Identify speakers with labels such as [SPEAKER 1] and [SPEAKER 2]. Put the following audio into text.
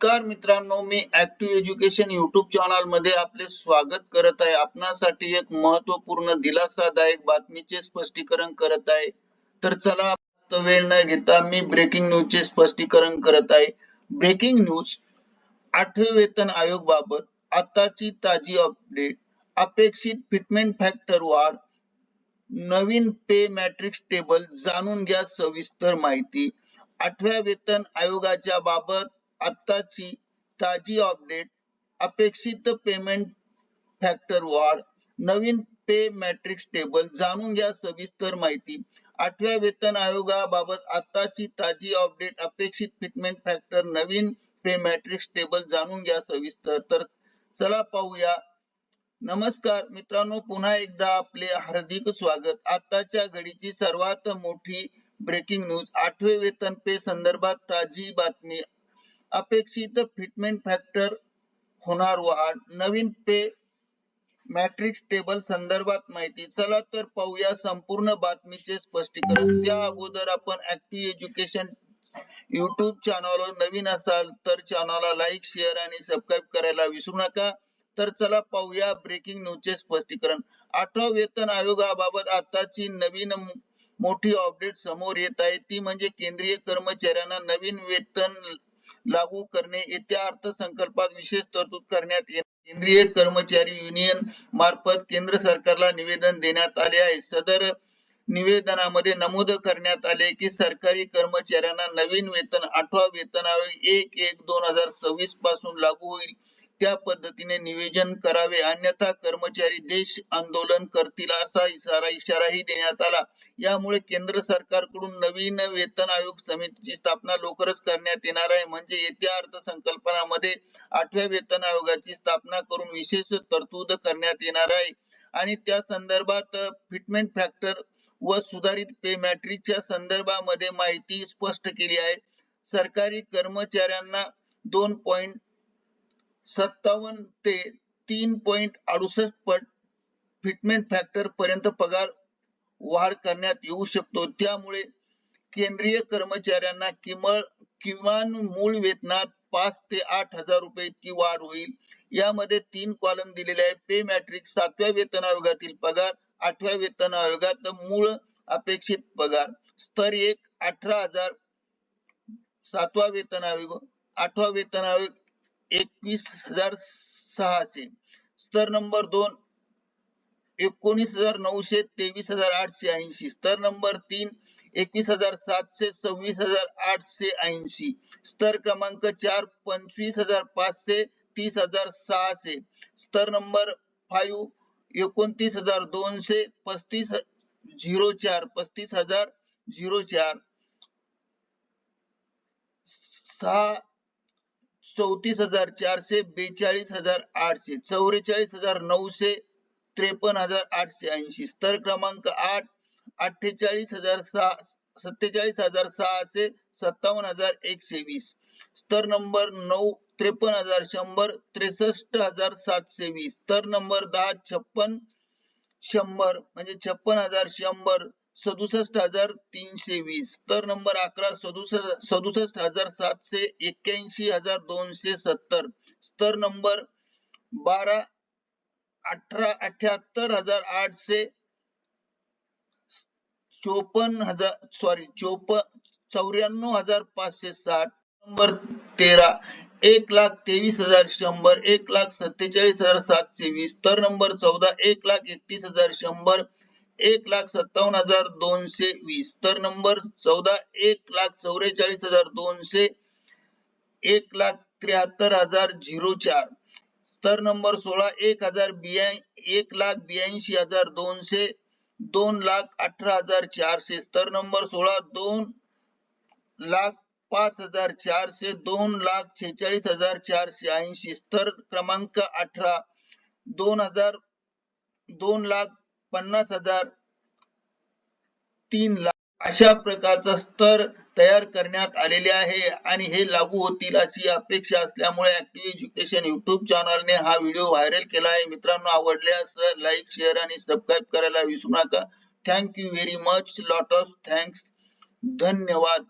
[SPEAKER 1] नमस्कार मित्रांनो मी ऍक्टिव्ह एज्युकेशन युट्यूब चॅनलमध्ये आपले स्वागत करत आहे. आपणासाठी एक महत्त्वपूर्ण दिलासादायक बातमीचे स्पष्टीकरण करत आहे. तर चला वेळ न घेता मी ब्रेकिंग न्यूजचे स्पष्टीकरण करत आहे. ब्रेकिंग न्यूज आठवे वेतन आयोग बाबत आताची ताजी अपडेट अपेक्षित फिटमेंट फॅक्टर वाढ. नवीन पे मॅट्रिक्स टेबल जाणून घ्या सविस्तर माहिती. आठव्या वेतन आयोगाच्या बाबत आत्ताची ताजी अपडेट अपेक्षित पेमेंट फॅक्टर वाढ नवीन पे मॅट्रिक्स टेबल जाणून घ्या सविस्तर माहिती. आठव्या वेतन आयोगाबाबत आताची ताजी अपडेट अपेक्षित फिटमेंट फॅक्टर नवीन पे मॅट्रिक्स टेबल जाणून घ्या सविस्तर. तर चला पाहूया. नमस्कार मित्रांनो पुन्हा एकदा आपले हार्दिक स्वागत. आताच्या घडीची सर्वात मोठी ब्रेकिंग न्यूज आठवे वेतन पे संदर्भात ताजी बातमी अपेक्षित फिटमेंट फॅक्टर होणार वाढ नवीन पे मॅट्रिक्स टेबल संदर्भात माहिती. चला तर पाहूया संपूर्ण बातमीचे स्पष्टीकरण. त्या अगोदर आपण ऍक्टिव्ह एज्युकेशन युट्यूब चॅनलवर नवीन असाल तर चॅनलला लाईक शेअर आणि सबस्क्राईब करायला विसरू नका. तर चला पाहूया ब्रेकिंग न्यूजचे स्पष्टीकरण. आठवा वेतन आयोगाबाबत आताची नवीन मोठी अपडेट समोर येत आहे. ती म्हणजे केंद्रीय कर्मचाऱ्यांना नवीन वेतन लागू करणे येत्या अर्थसंकल्पात विशेष तरतूद करण्यात केंद्रीय कर्मचारी युनियन मार्फत केंद्र सरकारला निवेदन देण्यात आले आहे. सदर निवेदनामध्ये नमूद करण्यात आले की सरकारी कर्मचाऱ्यांना नवीन वेतन आठवा वेतन आयोग एक एक दोन हजार सव्वीसपासून लागू होईल. त्या पद्धतीने नियोजन करावे. अन्यथा कर्मचारी देश आंदोलन करतील असा इशारा इशाराही देण्यात आला. यामुळे केंद्र सरकारकडून नवीन वेतन आयोग समितीची स्थापना लवकरच करण्यात येणार आहे. म्हणजे येत्या अर्थसंकल्पनामध्ये आठव्या वेतन आयोगाची स्थापना करून विशेष तरतूद करण्यात येणार आहे. आणि त्या संदर्भात फिटमेंट फॅक्टर व सुधारित पे मॅट्रिकच्या संदर्भामध्ये माहिती स्पष्ट केली आहे. सरकारी कर्मचाऱ्यांना दोन पॉईंट सत्तावन्न ते तीन पॉइंट अडुसष्ट पट फिटमेंट फॅक्टर पर्यंत पगार वाढ करण्यात येऊ शकतो. त्यामुळे केंद्रीय कर्मचाऱ्यांना किमळ किमान मूळ वेतनात पाच ते आठ हजार रुपये इतकी वाढ होईल. यामध्ये तीन कॉलम दिलेले आहे पे मॅट्रिक सातव्या वेतन आयोगातील पगार आठव्या वेतन आयोगात मूळ अपेक्षित पगार. स्तर एक अठरा हजार सातवा वेतन आयोग आठवा वेतन आयोग एकवीस हजार सहाशे. स्तर नंबर दोन एकोणीस हजार नऊशे तेवीस हजार आठशे ऐंशी. स्तर नंबर तीन एकवीस हजार सातशे सव्वीस हजार आठशे ऐंशी. स्तर क्रमांक चार पंचवीस हजार पाचशे तीस हजार सहाशे. स्तर नंबर फाईव्ह एकोणतीस हजार दोनशे पस्तीस झिरो चार पस्तीस हजार झिरो चार. सहा चौतीस हजार चारशे बेचाळीस हजार आठशे चौवेचाळीस हजार नऊशे त्रेपन्न हजार आठशे ऐंशी स्तर क्रमांक आठ अठ्ठेचाळीस हजार सहा सत्तेचाळीस हजार सहाशे सत्तावन्न हजार एकशे वीस स्तर नंबर नऊ त्रेपन्न हजार शंभर त्रेसष्ट हजार सातशे वीस स्तर नंबर दहा छप्पन शंभर म्हणजे छप्पन हजार शंभर सदुसष्ट हजार तीनशे वीस. तर नंबर अकरा सदुसष्ट सदुसष्ट हजार सातशे एक्क्याऐंशी हजार दोनशे सत्तर. स्तर नंबर बारा अठरा अठ्याहत्तर हजार आठशे चोपन्न हजार सॉरी चोपन्न चौऱ्याण्णव हजार पाचशे साठ. नंबर तेरा एक लाख तेवीस हजार शंभर एक लाख सत्तेचाळीस हजार सातशे वीस. तर नंबर चौदा एक लाख एकतीस हजार शंभर. एक लाख सत्तावन्न हज़ार दोनशे वीस स्तर नंबर चौदा, एक लाख चौवेचाळीस हज़ार दोनशे, एक लाख त्र्याहत्तर हज़ार झिरो चार। स्तर नंबर सोळा, एक हज़ार बिया एक लाख ब्याऐंशी हज़ार दोनशे, दोन लाख अठरा हज़ार चारशे। स्तर नंबर सोळा, दोन लाख पाच हज़ार चारशे, दोन लाख छेचाळीस हज़ार चारशे ऐंशी। स्तर क्रमांक अठरा, दोन हज़ार, दोन लाख पन्नास हजार तीन लाख अशा प्रकारचा स्तर तयार करण्यात आलेले आहे आणि हे लागू होतील अशी अपेक्षा असल्यामुळे ऍक्टिव्ह एज्युकेशन युट्यूब चॅनलने हा व्हिडिओ व्हायरल केला आहे. मित्रांनो आवडल्यास लाईक शेअर आणि सबस्क्राईब करायला विसरू नका. Thank you very much lot of thanks धन्यवाद.